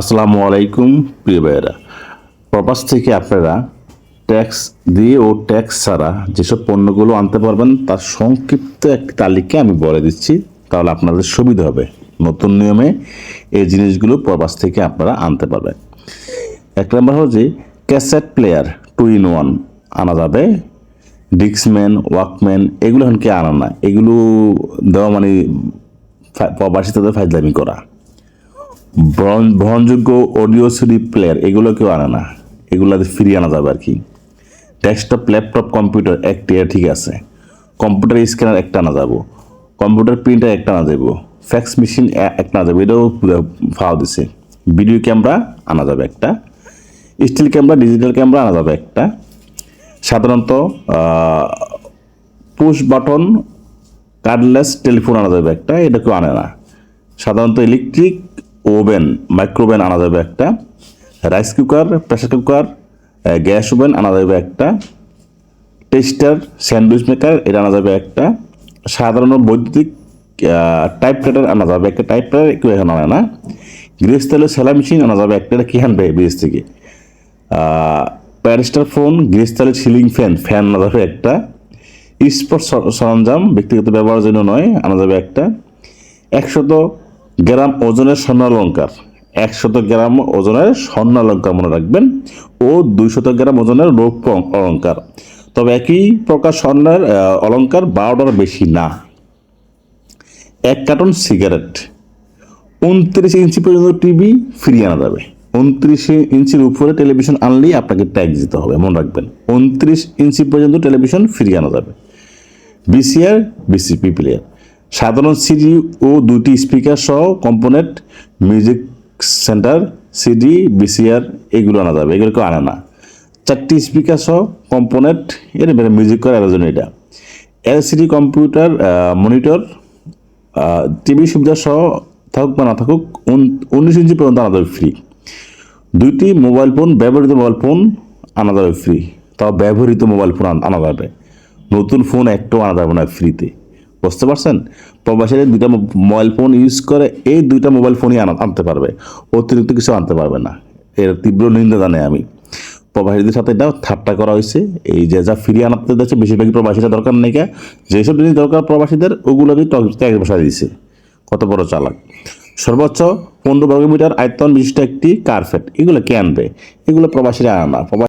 আসসালামু আলাইকুম, প্রিয় ভাইয়েরা। প্রবাস থেকে আপনারা ট্যাক্স দিয়ে ও ট্যাক্স ছাড়া যেসব পণ্যগুলো আনতে পারবেন, তার সংক্ষিপ্ত একটি তালিকা আমি বলে দিচ্ছি, তাহলে আপনাদের সুবিধা হবে। নতুন নিয়মে এই জিনিসগুলো প্রবাস থেকে আপনারা আনতে পারবেন। এক নম্বর হচ্ছে cassette player, two in one আনা যাবে। ডিক্সম্যান ওয়াকম্যান এগুলো এখনকে আনা না। এগুলো দেওয়া মানে প্রবাসী তাদের ফাইজলামি করা। বহনযোগ্য অডিও সিডি প্লেয়ার, এগুলো কেউ আনে না। এগুলো ফ্রি আনা যাবে আর কি ডেস্কটপ, ল্যাপটপ, কম্পিউটার একটি ঠিক আছে। কম্পিউটার স্ক্যানার একটা আনা যাব। কম্পিউটার প্রিন্টার একটা আনা যাব। ফ্যাক্স মেশিন একটা আনা যাবে, এটাও ফাও দিছে। ভিডিও ক্যামেরা আনা যাবে একটা। স্টিল ক্যামেরা, ডিজিটাল ক্যামেরা আনা যাবে একটা। সাধারণত পুশ বাটন, কার্ডলেস টেলিফোন আনা যাবে একটা, এটা কেউ আনে না। সাধারণত ইলেকট্রিক ওভেন, মাইক্রোওভেন আনা যাবে একটা, rice cooker, pressure cooker gas oven আনা যাবে একটা, টেস্টার, স্যান্ডউইচ মেকার, এটা আনা যাবে একটা, সাধারণ বৈদ্যুতিক টাইপ কাটার আনা যাবে একটা টাইপ কাটার কেউ এখন আনে না গ্রেস তেলের সেলাই মেশিন আনা যাবে একটা, এটা কি আনবে বিদেশ থেকে? প্যারিস্টার ফোন গ্রেস তেলের সিলিং ফ্যান ফ্যান আনা যাবে একটা স্পোর্ট সরঞ্জাম, ব্যক্তিগত ব্যবহারের জন্য নয়, আনা যাবে একটা, একশত গ্রাম ওজনের স্বর্ণালঙ্কার। একশত গ্রাম ওজনের স্বর্ণালঙ্কার মনে রাখবেন ও দুইশত গ্রাম ওজনের রৌপ্য অলঙ্কার। তবে একই প্রকার স্বর্ণের অলঙ্কার বারোটার বেশি না। এক কার্টন সিগারেট, উনত্রিশ ইঞ্চি পর্যন্ত টিভি ফ্রি আনা যাবে। উনত্রিশ ইঞ্চির উপরে টেলিভিশন আনলেই আপনাকে ট্যাক্স দিতে হবে, মনে রাখবেন। উনত্রিশ ইঞ্চি পর্যন্ত টেলিভিশন ফ্রি আনা যাবে। VCR VCP player. সাধারণ সিডি ও দুটি স্পিকার সহ component, music centre, CD, VCR, এগুলো আনা যাবে, এগুলো আনা না। চারটি স্পিকার সহ কম্পোনেন্ট, এর মিউজিক করার জন্য এটা। এলসিডি কম্পিউটার মনিটর টিভি সুবিধা সহ থাকুক বা না থাকুক, উন- উনিশ ইঞ্চি পর্যন্ত আনা যাবে ফ্রি দুইটি মোবাইল ফোন ব্যবহৃত মোবাইল ফোন আনা যাবে ফ্রি তাও ব্যবহৃত মোবাইল ফোন আনা যাবে। নতুন ফোন একটাও আনা যাবে না ফ্রিতে বুঝতে পারছেন? প্রবাসীরা দুইটা মোবাইল ফোন ইউজ করে এই দুইটা মোবাইল ফোনই আনা আনতে পারবে। অতিরিক্ত কিছু আনতে পারবে না। এর তীব্র নিন্দা জানাই আমি। প্রবাসীদের সাথে এটা ঠাট্টা করা হয়েছে। এই যে যা ফিরিয়ে আনাতে যাচ্ছে, বেশিরভাগই প্রবাসীরা দরকার নেই যেসব জিনিস দরকার প্রবাসীদের ওগুলো ওগুলোকে ট্যাক্স বসা দিয়েছে। কত বড় চালাক। সর্বোচ্চ পনেরো বর্গ মিটার আয়তন বিশিষ্ট একটি কার্পেট এগুলো কে আনবে? এগুলো প্রবাসীরা আনা। প্রবাসী